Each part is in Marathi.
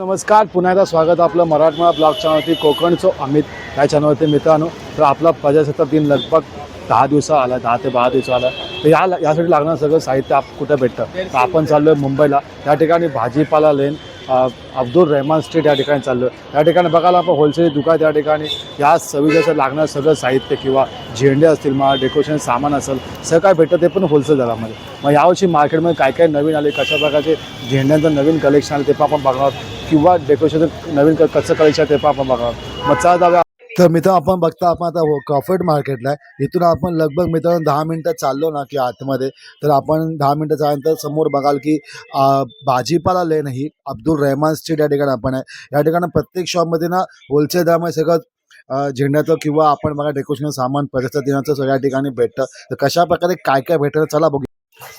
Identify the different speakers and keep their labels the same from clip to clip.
Speaker 1: नमस्कार पुन्हा एकदा स्वागत आपलं मराठवाडा ब्लॉग चॅनलवरती. कोकणचो अमित या चॅनलवरती मित्रांनो तर आपला प्रजासत्ताक दिन लगभग दहा दिवसा आला दहा ते बारा दिवसा आला. तर या यासाठी लागणारं सगळं साहित्य आप कुठं भेटतं? तर आपण चाललो आहे मुंबईला. त्या ठिकाणी भाजीपाला लेन अब्दुल रहमान स्ट्रीट या ठिकाणी चाललो आहे या ठिकाणी बघायला आपण होलसेल दुकान त्या ठिकाणी या सविजेचं लागणारं सगळं साहित्य किंवा झेंडे असतील मग डेकोरेशन सामान असेल सगळं काय भेटतं ते पण होलसेल दरामध्ये. मग यावर्षी मार्केटमध्ये काय काय नवीन आले कशा प्रकारचे झेंड्यांचं नवीन कलेक्शन आलं ते पण आपण बघणार किंवा डेकोरेशन नवीन कसं करायचं ते पण आपण बघा. मग चला तर मित्र आपण बघता आपण आता हो- कॉफर्ट मार्केटला आहे. इथून आपण लगभग मित्रांनो दहा मिनटं चाललो ना की आतमध्ये. तर आपण दहा मिनटं चालल्यानंतर समोर बघाल की भाजीपाला लेन ही अब्दुल रहमान स्ट्रीट या ठिकाणी आपण आहे. या ठिकाणी प्रत्येक शॉपमध्ये ना होलसेल दरामध्ये सगळं झेंड्याचं किंवा आपण बघा डेकोरेशन सामान प्रजासत्ताक सगळ्या ठिकाणी भेटतं. तर कशा प्रकारे काय काय भेटतं? चला बघू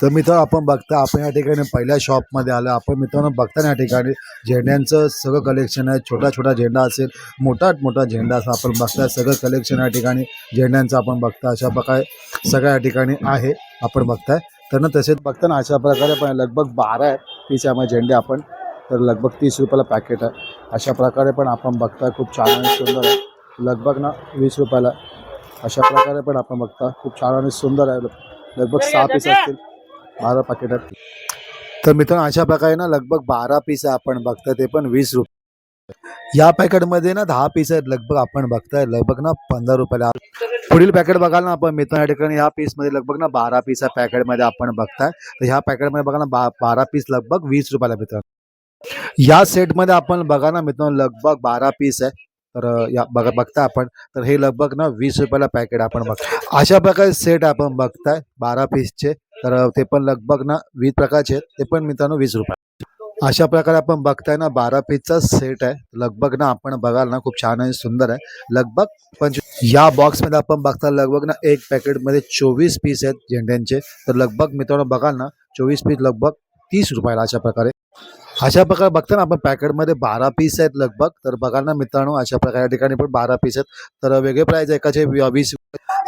Speaker 1: तर मित्र आपण बघता आपण या ठिकाणी पहिल्या शॉपमध्ये आलो. आपण मित्रांनो बघता ना या ठिकाणी झेंड्यांचं सगळं कलेक्शन आहे. छोटा छोटा झेंडा असेल मोठा मोठा झेंडा असं आपण बघता सगळं कलेक्शन या ठिकाणी झेंड्यांचं आपण बघता अशा प्रकारे सगळ्या या ठिकाणी आहे आपण बघताय. तर ना तसेच बघता ना अशा प्रकारे पण लगभग बारा आहे. पीस यामध्ये झेंडे आपण तर लगभग तीस रुपयाला पॅकेट आहे. अशा प्रकारे पण आपण बघताय खूप छान आणि सुंदर आहे. लगभग ना वीस रुपयाला. अशा प्रकारे पण आपण बघता खूप छान आणि सुंदर आहे. लगभग सहा पीस असतील. बारा पॅकेट तर मित्रांनो अशा प्रकारे ना लगभग बारा पीस आपण बघतोय ते पण वीस रुपये. या पॅकेटमध्ये ना दहा पीस आहेत लगभग आपण बघताय लगभग ना पंधरा रुपयाला. पुढील पॅकेट बघाल ना आपण मित्रांनो या ठिकाणी ह्या पीसमध्ये लगभग ना बारा पीस या पॅकेटमध्ये आपण बघताय. तर ह्या पॅकेटमध्ये बघा ना बा बारा पीस लगभग वीस रुपयाला मित्रांनो. या सेटमध्ये आपण बघा ना मित्रांनो लगभग बारा पीस आहे. तर या बघा बघता आपण. तर हे लगभग ना वीस रुपयाला पॅकेट आपण बघतो अशा प्रकारे सेट आपण बघताय बारा पीसचे तर ते पण लगभग ना वीस प्रकारचे आहेत. ते पण मित्रांनो वीस रुपये. अशा प्रकारे आपण बघताय ना बारा पीसचा सेट आहे. लगभग ना आपण बघाल ना खूप छान आणि सुंदर आहे. लगभग पंच या बॉक्समध्ये आपण बघता लगभग ना एक पॅकेटमध्ये चोवीस पीस आहेत झेंड्यांचे. तर लगभग मित्रांनो बघाल ना चोवीस पीस लगभग तीस रुपयाला अशा प्रकारे. अशा प्रकारे बघता ना आपण पॅकेटमध्ये बारा पीस आहेत लगभग. तर बघाल ना मित्रांनो अशा प्रकारे या ठिकाणी पण बारा पीस आहेत. तर वेगळे प्राईज आहे एकाचे वीस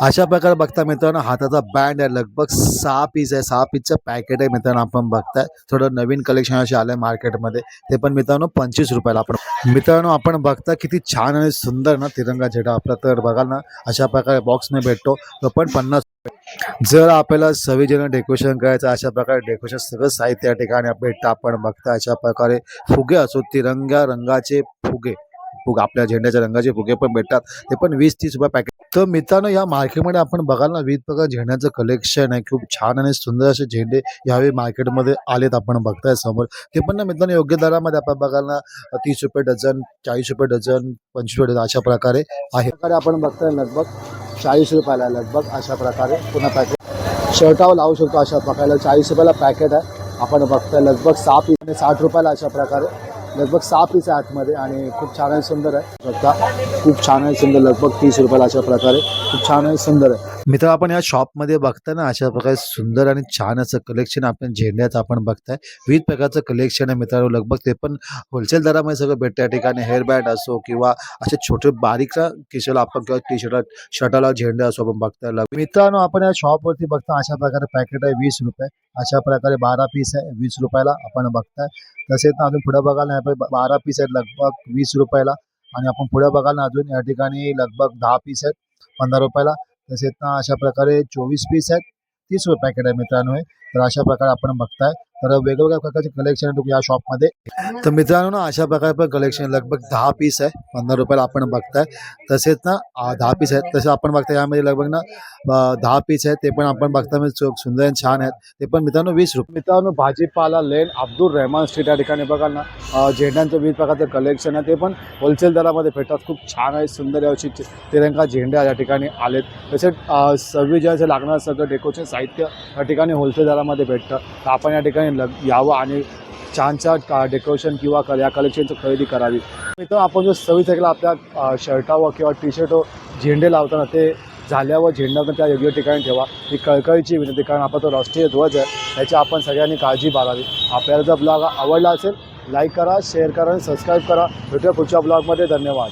Speaker 1: अशा प्रकारे बघता मित्रांनो हाताचा बँड आहे. लगभग सहा पीस आहे. सहा पीसचं पॅकेट आहे मित्रांनो आपण बघताय. थोडं नवीन कलेक्शन असे आलं आहे मार्केटमध्ये ते पण मित्रांनो पंचवीस रुपयाला आपण मित्रांनो आपण बघता किती छान आणि सुंदर ना तिरंगा झेडा आपला. तर बघाल ना अशा प्रकारे बॉक्सने भेटतो. तो पण पन्नास रुपये जर आपल्याला सव्वीजण डेकोरेशन करायचं अशा प्रकारे डेकोरेशन सगळं साहित्य या ठिकाणी भेटतं. आपण बघता अशा प्रकारे फुगे असो तिरंगा रंगाचे फुगे. फुग आपल्या झेंड्याच्या रंगाचे फुगे पण भेटतात. ते पण वीस तीस रुपये पॅकेट तर मित्रांनो या मार्केटमध्ये आपण बघाल ना विविध प्रकार झेंड्याचं कलेक्शन आहे. खूप छान आणि सुंदर असे झेंडे यावेळी मार्केटमध्ये आलेत आपण बघताय समोर. ते पण ना मित्रांनो योग्य दरामध्ये आपण बघाल ना तीस रुपये डझन चाळीस रुपये डझन पंचवीस रुपये डझन अशा प्रकारे आहे. प्रकारे आपण बघताय लगभग चाळीस रुपयाला आहे लगभग अशा प्रकारे पुन्हा पॅकेट शर्टावर लावू शकतो अशा प्रकारे. चाळीस रुपयाला पॅकेट आहे. आपण बघतोय लगभग सहा पीस आणि साठ रुपयाला अशा प्रकारे लगभग सहा पीस आहे आतमध्ये आणि खूप छान आणि सुंदर आहे. बघता खूप छान आणि सुंदर लगभग तीस रुपयाला अशा प्रकारे खूप छान आणि सुंदर आहे. मित्र आपण या शॉपमध्ये बघता ना अशा प्रकारे सुंदर आणि छान असं कलेक्शन आपण झेंड्याचं आपण बघताय. विविध प्रकारचं कलेक्शन आहे मित्रांनो लगभग ते पण होलसेल दरामध्ये सगळं भेटतं. या ठिकाणी हेअर बँड असो किंवा असे छोटे बारीकचा किशोला आपण किंवा टी शर्ट शर्टाला झेंडे असो आपण बघताय. मित्रांनो आपण या शॉपवरती बघता अशा प्रकारे पॅकेट आहे वीस रुपये. अशा प्रकारे बारा पीस आहे वीस रुपयाला आपण बघताय. तसेच अजून पुढे बघायला नाही बारा पीस आहेत लगभग वीस रुपयाला. आणि आपण पुढे बघाल ना अजून या ठिकाणी लगभग दहा पीस आहेत पंधरा रुपयाला. तसेच ना अशा प्रकारे चोवीस पीस आहेत तीस रुपये पॅकेट आहे मित्रांनो हे. तर अशा प्रकारे आपण बघताय. तर वेगवेगळ्या प्रकारचे कलेक्शन आहे या शॉपमध्ये तर मित्रांनो ना अशा प्रकारे पण कलेक्शन लगभग दहा पीस आहे. पंधरा रुपयाला आपण बघताय. तसेच ना दहा पीस आहेत. तसे आपण बघताय यामध्ये लगभग ना दहा पीस आहेत. ते पण आपण बघता म्हणजे सुंदर आणि छान आहेत. ते पण मित्रांनो वीस रुपये. मित्रांनो भाजीपाला लेन अब्दुल रहमान स्ट्रीट या ठिकाणी बघाल ना झेंड्यांचं विविध प्रकारचं कलेक्शन आहे. ते पण होलसेल दरामध्ये भेटतात. खूप छान आहे सुंदर अशी तिरंगा झेंडा या ठिकाणी आलेत. तसेच सव्वीस जे लागणारं सगळं डेकोरेशन साहित्य या ठिकाणी होलसेल दरामध्ये भेटतं. तर आपण या ठिकाणी लग यावं आणि छान छान का डेकोरेशन किंवा कल या कलेक्शनचं खरेदी करावी. मित्र आपण जो सव्वीस तारखेला आपल्या शर्टावर किंवा टी शर्टवर झेंडे लावताना ते झाल्यावर झेंडा पण त्या योग्य ठिकाणी ठेवा. ही कळकळीची विनंती कारण आपला तो राष्ट्रीय ध्वज आहे त्याची आपण सगळ्यांनी काळजी बाळावी आपल्याला जर ब्लॉग आवडला असेल लाईक करा शेअर करा आणि सबस्क्राईब करा. भेटूया पुढच्या ब्लॉगमध्ये. धन्यवाद.